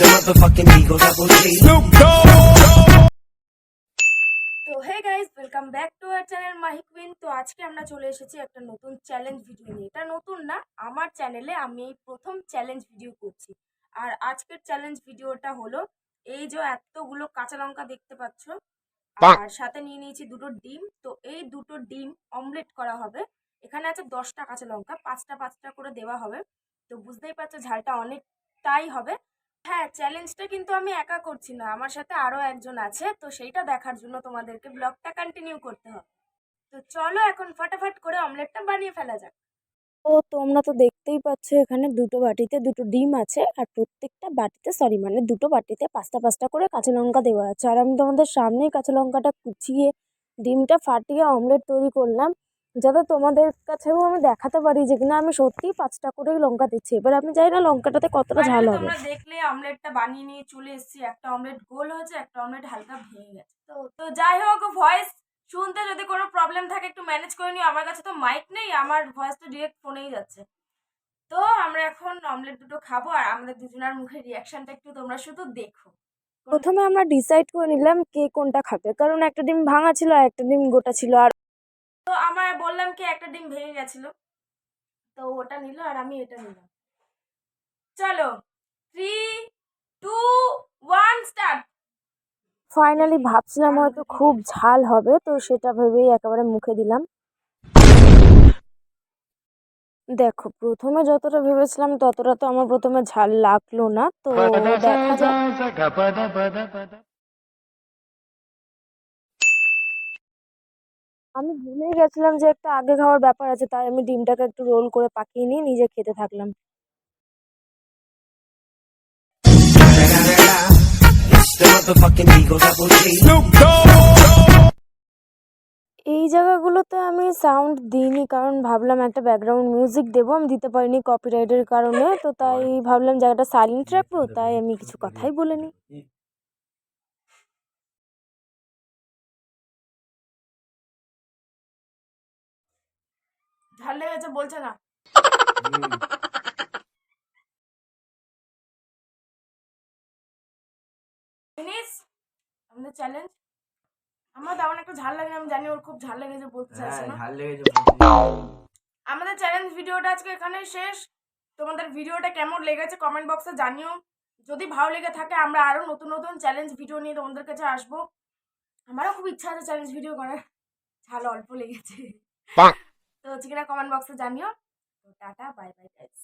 the motherfucking Eagle Double G. তো hey guys welcome back to our channel Mahi queen তো আজকে আমরা চলে এসেছি একটা নতুন চ্যালেঞ্জ ভিডিও নিয়ে। এটা নতুন না আমার চ্যানেলে আমি প্রথম চ্যালেঞ্জ ভিডিও করছি। আর আজকের চ্যালেঞ্জ ভিডিওটা হলো এই যে এতগুলো কাঁচা লঙ্কা দেখতে পাচ্ছ আর সাথে নিয়ে নিয়েছি দুটো ডিম। তো এই দুটো ডিম অমলেট করা হবে। এখানে আছে দশটা কাঁচা লঙ্কা পাঁচটা পাঁচটা করে দেওয়া হবে। তো বুঝতেই পারছ ঝালটা অনেকটাই হবে। হ্যাঁ চ্যালেঞ্জটা কিন্তু আমি একা করছি না। আমার সাথে আরও একজন আছে, তো সেইটা দেখার জন্য তোমাদেরকে ব্লগটা কন্টিনিউ করতে হবে। তো চলো এখন ফটাফট করে অমলেটটা বানিয়ে ফেলা যাক। তো তোমরা তো দেখতেই পাচ্ছ, এখানে দুটো বাটিতে দুটো ডিম আছে, আর প্রত্যেকটা বাটিতে সরি মানে দুটো বাটিতে পাঁচটা পাঁচটা করে কাঁচা লঙ্কা দেওয়া আছে। আর আমি তোমাদের সামনেই কাঁচা লঙ্কাটা কুচিয়ে ডিমটা ফাটিয়ে অমলেট তৈরি করলাম। যাতে তোমাদের কাছেও আমি দেখাতে পারি যে কিনা আমি সত্যিই পাঁচটা করেই লঙ্কা দিচ্ছি। এবার আমি জানি না লঙ্কাটাতে কতটা ঝাল হবে। তোমরা দেখলে অমলেটটা বানিয়ে নিয়ে চলে এসেছি। একটা অমলেট গোল হয়েছে একটা অমলেট হালকা ভেঙে গেছে। তো তো যাই হোক ভয়েস শুনতে যদি কোনো প্রবলেম থাকে একটু ম্যানেজ করে নিও। আমার কাছে তো মাইক নেই আমার ভয়েসটা ডিরেক্ট ফোনেই যাচ্ছে। তো আমরা এখন অমলেট দুটো খাব আর আমাদের দুজনের মুখের রিয়াকশনটা একটু তোমরা শুধু দেখো। প্রথমে আমরা ডিসাইড করে নিলাম কে কোনটা খাবে। কারণ একটা ডিম ভাঙা ছিল আর একটা ডিম গোটা ছিল। আর তো আমার বললাম কি একটা ডিম ভেঙে গেছিল। তো ওটা নিল আর আমি এটা নিলাম। চলো three two one start finally ভাবছিলাম হয়তো খুব ঝাল হবে তো সেটা ভেবেই একেবারে মুখে দিলাম। দেখো প্রথমে যতটা ভেবেছিলাম ততটা তো আমার প্রথমে ঝাল লাগল না তো দেখা যাক আমি ভুলে গেছিলাম যে একটা আগে খাওয়ার ব্যাপার আছে, তাই আমি ডিমটাকে একটু রোল করে পাকিয়ে নিয়ে নিজে খেতে থাকলাম. এই জায়গাগুলোতে আমি সাউন্ড দিইনি, কারণ ভাবলাম একটা ব্যাকগ্রাউন্ড মিউজিক দেবো, আমি দিতে পারিনি কপিরাইটের কারণে, তো তাই ভাবলাম জায়গাটা সাইলেন্ট রাখব, তাই আমি কিছু কথাই বলিনি ঝাল লেগেছে বলছে না। আমাদের চ্যালেঞ্জ আমার তেমন একটা ঝাল লাগে আমি জানি ওর খুব ঝাল লেগেছে বলতে চাইছে না। ঝাল লেগেছে আমাদের চ্যালেঞ্জ ভিডিওটা আজকে এখানেই শেষ। তোমাদের ভিডিওটা কেমন লেগেছে কমেন্ট বক্সে জানিও। যদি ভালো লেগে থাকে আমরা আরও নতুন নতুন চ্যালেঞ্জ ভিডিও নিয়ে তোমাদের কাছে আসব। আমারও খুব ইচ্ছা আছে চ্যালেঞ্জ ভিডিও করার। ঝাল অল্প লেগেছে। হচ্ছে কিনা কমেন্ট বক্সে জানিও। Tata bye bye guys